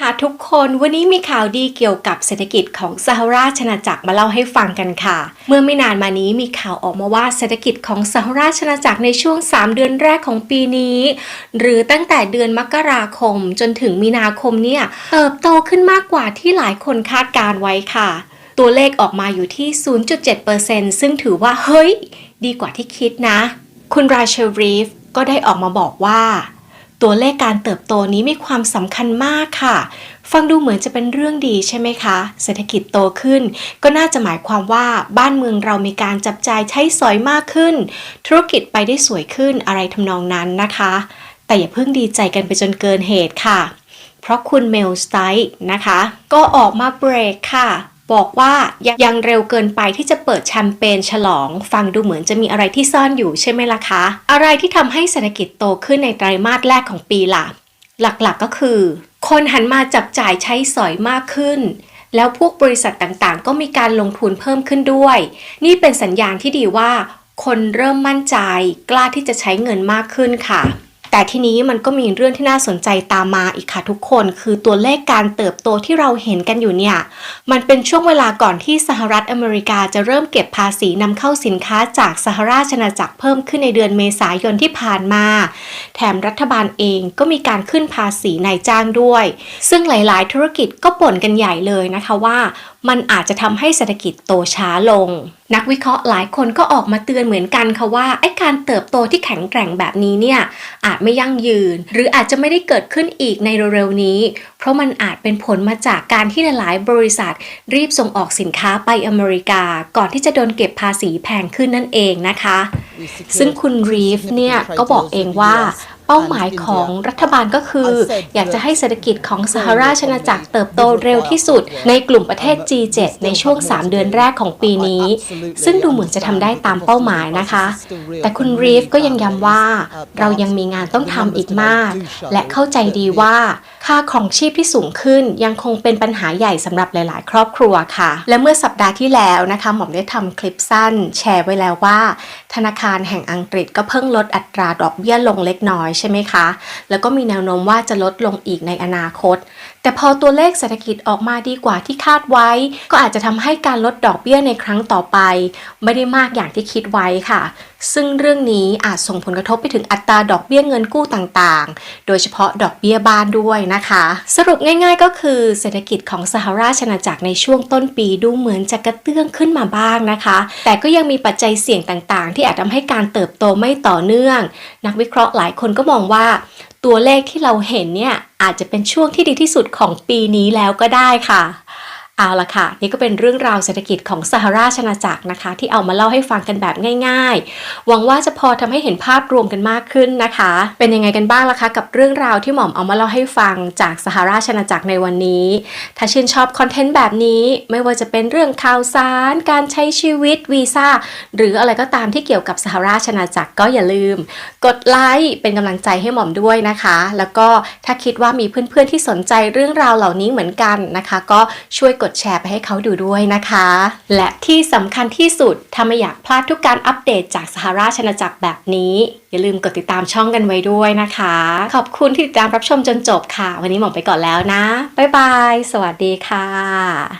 ค่ะทุกคนวันนี้มีข่าวดีเกี่ยวกับเศรษฐกิจของสหราชอาณาจักรมาเล่าให้ฟังกันค่ะ เมื่อไม่นานมานี้มีข่าวออกมาว่าเศรษฐกิจของสหราชอาณาจักรในช่วง 3 เดือนแรกของปีนี้ หรือตั้งแต่เดือนมกราคมจนถึงมีนาคมเนี่ยเติบโตขึ้นมากกว่าที่หลายคนคาดการไว้ค่ะ ตัวเลขออกมาอยู่ที่ 0.7%ซึ่งถือว่าเฮ้ย ดีกว่าที่คิดนะ คุณราเชลรีฟก็ได้ออกมาบอกว่า ตัวเลขการเติบโตนี้มีความสำคัญมากค่ะ ฟังดูเหมือนจะเป็นเรื่องดีใช่ไหมคะ เศรษฐกิจโตขึ้น ก็น่าจะหมายความว่าบ้านเมืองเรามีการจับจ่ายใช้สอยมากขึ้น ธุรกิจไปได้สวยขึ้นอะไรทำนองนั้นนะคะ แต่อย่าเพิ่งดีใจกันไปจนเกินเหตุค่ะ เพราะคุณเมลสไตท์นะคะ ก็ออกมาเบรกค่ะ บอกว่ายังเร็วเกินไปที่จะเปิดแชมเปญฉลอง ฟังดูเหมือนจะมีอะไรที่ซ่อนอยู่ใช่ไหมล่ะคะ อะไรที่ทำให้เศรษฐกิจโตขึ้นในไตรมาสแรกของปีล่ะ หลักๆก็คือ คนหันมาจับจ่ายใช้สอยมากขึ้น แล้วพวกบริษัทต่างๆ ก็มีการลงทุนเพิ่มขึ้นด้วย นี่เป็นสัญญาณที่ดีว่า คนเริ่มมั่นใจ กล้าที่จะใช้เงินมากขึ้นค่ะ แต่ทีนี้มันก็มีเรื่องที่น่าสนใจตามมาอีกค่ะทุกคน คือตัวเลขการเติบโตที่เราเห็นกันอยู่เนี่ย มันเป็นช่วงเวลาก่อนที่สหรัฐอเมริกาจะเริ่มเก็บภาษีนำเข้าสินค้าจากสหราชอาณาจักรเพิ่มขึ้นในเดือนเมษายนที่ผ่านมา แถมรัฐบาลเองก็มีการขึ้นภาษีนายจ้างด้วย ซึ่งหลายๆ ธุรกิจก็บ่นกันใหญ่เลยนะคะว่า มันอาจจะทำให้เศรษฐกิจโตช้าลง นักวิเคราะห์หลายคนก็ออกมาเตือนเหมือนกันค่ะว่าไอ้การเติบโตที่แข็งแกร่งแบบนี้เนี่ยอาจไม่ยั่งยืน หรืออาจจะไม่ได้เกิดขึ้นอีกในเร็วๆนี้ เพราะมันอาจเป็นผลมาจากการที่หลายๆบริษัท รีบส่งออกสินค้าไปอเมริกา ก่อนที่จะโดนเก็บภาษีแพงขึ้นนั่นเองนะคะ ซึ่งคุณรีฟเนี่ยก็บอกเองว่า เป้าหมายของรัฐบาลก็คือ อยากจะให้เศรษฐกิจของสหราชอาณาจักรเติบโตเร็วที่สุด ในกลุ่มประเทศ G7 ในช่วง 3 เดือนแรกของปีนี้ ซึ่งดูเหมือนจะทำได้ตามเป้าหมายนะคะ แต่คุณรีฟก็ยังย้ำว่า เรายังมีงานต้องทำอีกมาก และเข้าใจดีว่าค่าของชีพที่สูงขึ้นยังคงเป็นปัญหาใหญ่สำหรับหลาย ๆ ครอบครัวค่ะ และเมื่อสัปดาห์ที่แล้วนะคะหมอมได้ทำคลิปสั้น แชร์ไว้แล้วว่า ธนาคารแห่งอังกฤษก็เพิ่งลดอัตราดอกเบี้ยลงเล็กน้อยใช่ไหมคะ แล้วก็มีแนวโน้มว่าจะลดลงอีกในอนาคต แต่พอตัวเลขเศรษฐกิจออกมาดีกว่าที่คาดไว้ ก็อาจจะทำให้การลดดอกเบี้ยในครั้งต่อไป ไม่ได้มากอย่างที่คิดไว้ค่ะ ซึ่งเรื่องนี้อาจส่งผลกระทบไปถึงอัตราดอกเบี้ยเงินกู้ต่างๆ โดยเฉพาะดอกเบี้ยบ้านด้วยนะคะ สรุปง่าย ๆ ก็คือเศรษฐกิจของสหราชอาณาจักรในช่วงต้นปีดูเหมือนจะกระเตื้องขึ้นมาบ้างนะคะ แต่ก็ยังมีปัจจัยเสี่ยงต่างๆที่อาจทำให้การเติบโตไม่ต่อเนื่อง นักวิเคราะห์หลายคนก็มองว่า ตัวเลขที่เราเห็นเนี่ยอาจจะเป็นช่วงที่ดีที่สุดของปีนี้แล้วก็ได้ค่ะ เอาละค่ะ นี่ก็เป็นเรื่องราวเศรษฐกิจของสหราชอาณาจักรนะคะ ที่เอามาเล่าให้ฟังกันแบบง่าย ๆ หวังว่าจะพอทำให้เห็นภาพรวมกันมากขึ้นนะคะ เป็นยังไงกันบ้างล่ะคะ กับเรื่องราวที่หม่อมเอามาเล่าให้ฟังจากสหราชอาณาจักรในวันนี้ ถ้าชื่นชอบคอนเทนต์แบบนี้ ไม่ว่าจะเป็นเรื่องข่าวสาร การใช้ชีวิตวีซ่าหรืออะไรก็ตามที่เกี่ยวกับสหราชอาณาจักรก็อย่าลืม กดไลค์เป็นกำลังใจให้หม่อมด้วยนะคะ แล้วก็ถ้าคิดว่ามีเพื่อนๆที่สนใจเรื่องราวเหล่านี้เหมือนกันนะคะ ก็ช่วยกดแชร์ไปให้เขาดูด้วยนะคะ และที่สำคัญที่สุดถ้าไม่อยากพลาดทุกการอัปเดตจากสหราชอาณาจักรแบบนี้ อย่าลืมกดติดตามช่องกันไว้ด้วยนะคะ ขอบคุณที่ติดตามรับชมจนจบค่ะ วันนี้หมองไปก่อนแล้วนะบ๊ายบาย สวัสดีค่ะ